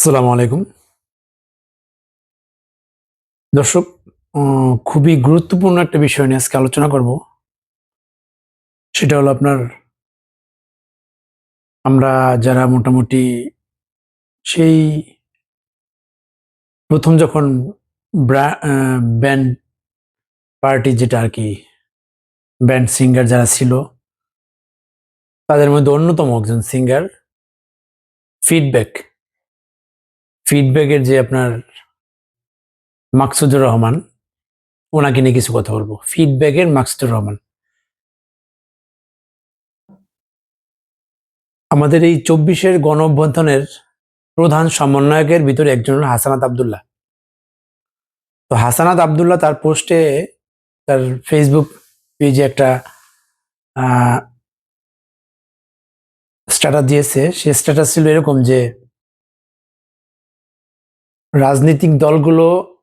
আসসালামু আলাইকুম। দর্শক খুবই গুরুত্বপূর্ণ একটা বিষয় নিয়ে আজকে আলোচনা করব। সেটা হলো আপনার, আমরা যারা মোটামুটি সেই প্রথম যখন ব্যান্ড পার্টি যেটা আর কি, ব্যান্ড সিঙ্গার যারা ছিল, তাদের মধ্যে অন্যতম একজন সিঙ্গার, ফিডব্যাক। ফিডব্যাকের যে আপনার মাকসুদুর রহমান, ওনাকে নিয়ে কিছু কথা বলব। ফিডব্যাকের মাকসুদুর রহমান। আমাদের এই চব্বিশের গণ অভ্যন্তনের প্রধান সমন্বয়কের ভিতরে একজন হলো হাসানাত আবদুল্লাহ। তো হাসানাত আবদুল্লাহ তার পোস্টে, তার ফেসবুক পেজে একটা স্ট্যাটাস দিয়েছে। সে স্ট্যাটাস ছিল এরকম যে রাজনৈতিক দলগুলো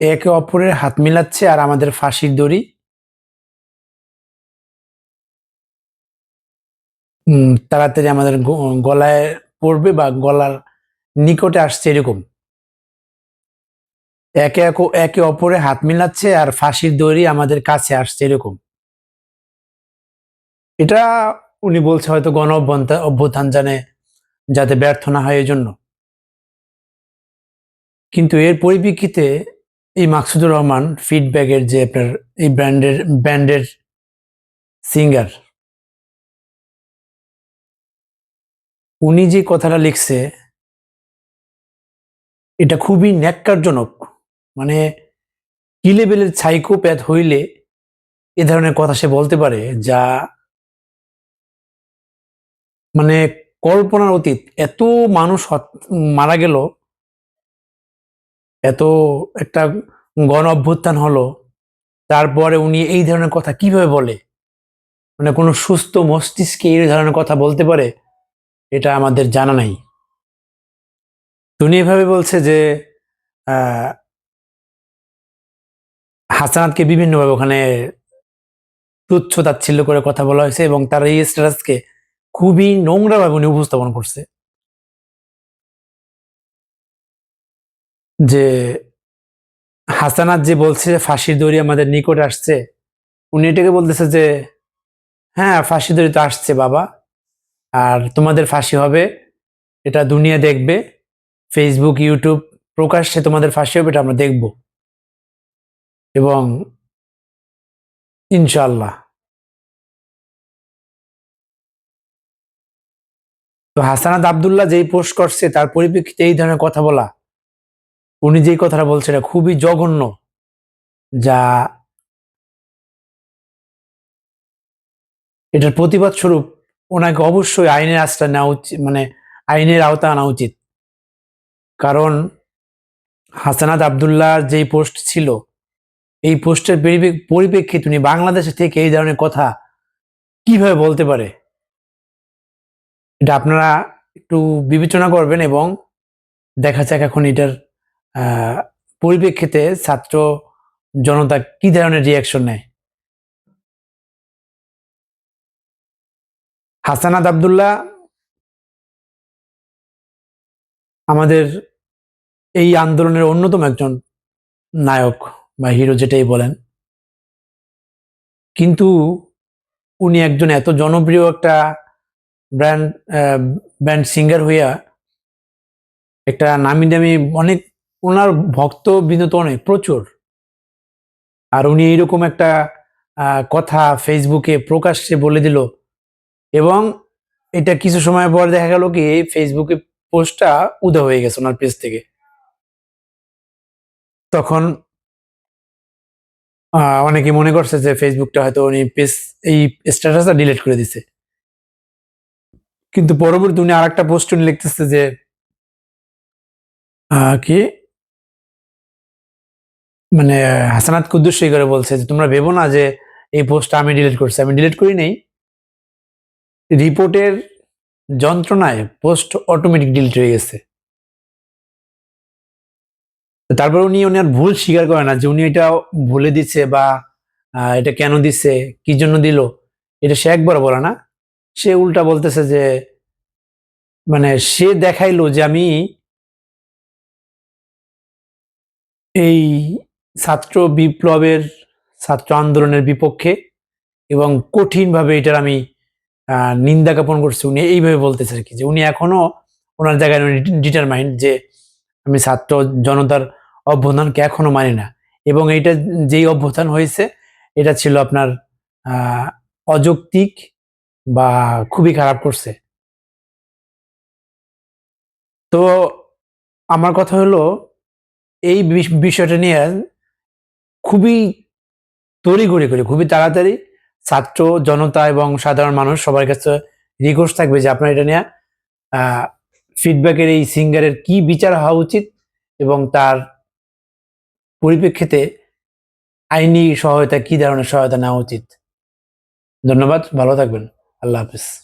একে অপরের হাত মিলাচ্ছে আর আমাদের ফাঁসির দড়ি। তাড়াতাড়ি আমাদের গলায় পড়বে বা গলার নিকটে আসছে এরকম। একে একে- একে অপরে হাত মিলাচ্ছে আর ফাঁসির দড়ি আমাদের কাছে আসছে এরকম। এটা উনি বলছে হয়তো গণ অভ্যন্তা- অভ্যুত্থান জানে, যাতে ব্যর্থ না হয় এই জন্য কিন্তু এর পরিপ্রেক্ষিতে এই মাকসুদুর রহমান ফিডব্যাকের যে আপনার এই ব্র্যান্ডের ব্যান্ডের সিঙ্গার উনি যে কথাটা লিখছে, এটা খুবই ন্যাক্কারজনক। মানে কি লেভেলের সাইকোপ্যাথ হইলে এ ধরনের কথা সে বলতে পারে যা মানে কল্পনার অতীত। এত মানুষ মারা গেল এত একটা গণ অভ্যুত্থান হলো, তারপরে উনি এই ধরনের কথা কীভাবে বলে? মানে কোনো সুস্থ মস্তিষ্কে এই ধরনের কথা বলতে পারে? এটা আমাদের জানা নাই। উনি এভাবে বলছে যে হাসানাতকে বিভিন্নভাবে ওখানে তুচ্ছ তাচ্ছিল্য করে কথা বলা হয়েছে এবং তার এই স্ট্যাটাসকে খুবই নোংরাভাবে উনি উপস্থাপন করছে। যে হাসানাত যে বলছে যে ফাঁসির দড়ি আমাদের নিকট আসছে, উনি এটাকে বলতেছে যে হ্যাঁ ফাঁসি দড়ি তো আসছে বাবা, আর তোমাদের ফাঁসি হবে, এটা দুনিয়া দেখবে ফেসবুক ইউটিউব প্রকাশ্যে তোমাদের ফাঁসি হবে, এটা আমরা দেখব। এবং ইনশাল্লাহ তো হাসানাত আবদুল্লাহ যেই পোস্ট করছে, তার পরিপ্রেক্ষিতে এই ধরনের কথা বলা উনি যেই কথাটা বলছে এটা খুবই জঘন্য। যা এটার প্রতিবাদ স্বরূপ ওনাকে অবশ্যই আইনের আশ্রয় নেওয়া উচিত মানে আইনের আওতা আনা উচিত। কারণ হাসানাত আবদুল্লাহর যেই পোস্ট ছিল, এই পোস্টের পরিপ্রে- পরিপ্রেক্ষিতে উনি বাংলাদেশে থেকে এই ধরনের কথা কীভাবে বলতে পারে? এটা আপনারা একটু বিবেচনা করবেন এবং দেখা যাক এখন এটার পরিপ্রেক্ষিতে ছাত্র জনতা কি ধরনের রিয়াকশন নেয়? হাসানাত আবদুল্লাহ, আমাদের এই আন্দোলনের অন্যতম একজন নায়ক বা হিরো যেটাই বলেন। কিন্তু উনি একজন এত জনপ্রিয় একটা ব্র্যান্ড ব্যান্ড সিঙ্গার হইয়া একটা নামি দামি অনেক ওনার ভক্ত বিনত অনেক, প্রচুর। আর উনি এইরকম একটা কথা ফেসবুকে প্রকাশ্যে বলে দিল। এবং এটা কিছু সময় পর দেখা গেল কি ফেসবুকে পোস্টটা উদা হয়ে গেছে ওনার পেজ থেকে। তখন অনেকে মনে করছে যে ফেসবুকটা হয়তো উনি পেজ এই স্ট্যাটাসটা ডিলিট করে দিছে। কিন্তু পরবর্তী উনি আর একটা পোস্ট উনি লিখতেছে যে কি? মানে হাসানাত কুদ্দুস করে বলছে যে, তোমরা ভেবো না যে এই পোস্টটা আমি ডিলিট করছি। আমি ডিলিট করি নেই। রিপোর্টের যন্ত্রণায় পোস্ট অটোমেটিক ডিলিট হয়ে গেছে। তারপর উনি উনি আর ভুল স্বীকার করে না যে উনি এটা ভুলে দিচ্ছে বা এটা কেন দিচ্ছে কি জন্য দিল, এটা সে একবার বলে না। সে উল্টা বলতেছে যে মানে সে দেখাইলো যে আমি এই ছাত্র বিপ্লবের, ছাত্র আন্দোলনের বিপক্ষে এবং কঠিনভাবে এটার আমি নিন্দা জ্ঞাপন করছি। উনি এইভাবে বলতেছে আর কি, যে উনি এখনও ওনার জায়গায় ডিটারমাইন্ড যে আমি ছাত্র জনতার অভ্যুত্থানকে এখনও মানি না। এবং এটা যেই অভ্যুত্থান হয়েছে, এটা ছিল আপনার অযৌক্তিক বা খুবই খারাপ করছে। তো আমার কথা হলো, এই বিষ- বিষয়টা নিয়ে খুবই তড়িঘড়ি করে, খুবই তাড়াতাড়ি। ছাত্র, জনতা এবং সাধারণ মানুষ সবার কাছে রিকোয়েস্ট থাকবে যে আপনার এটা নিয়ে ফিডব্যাকের এই সিঙ্গারের কি বিচার হওয়া উচিত এবং তার পরিপ্রেক্ষিতে আইনি সহায়তা, কি ধরনের সহায়তা নেওয়া উচিত। ধন্যবাদ, ভালো থাকবেন। আল্লাহ হাফিজ।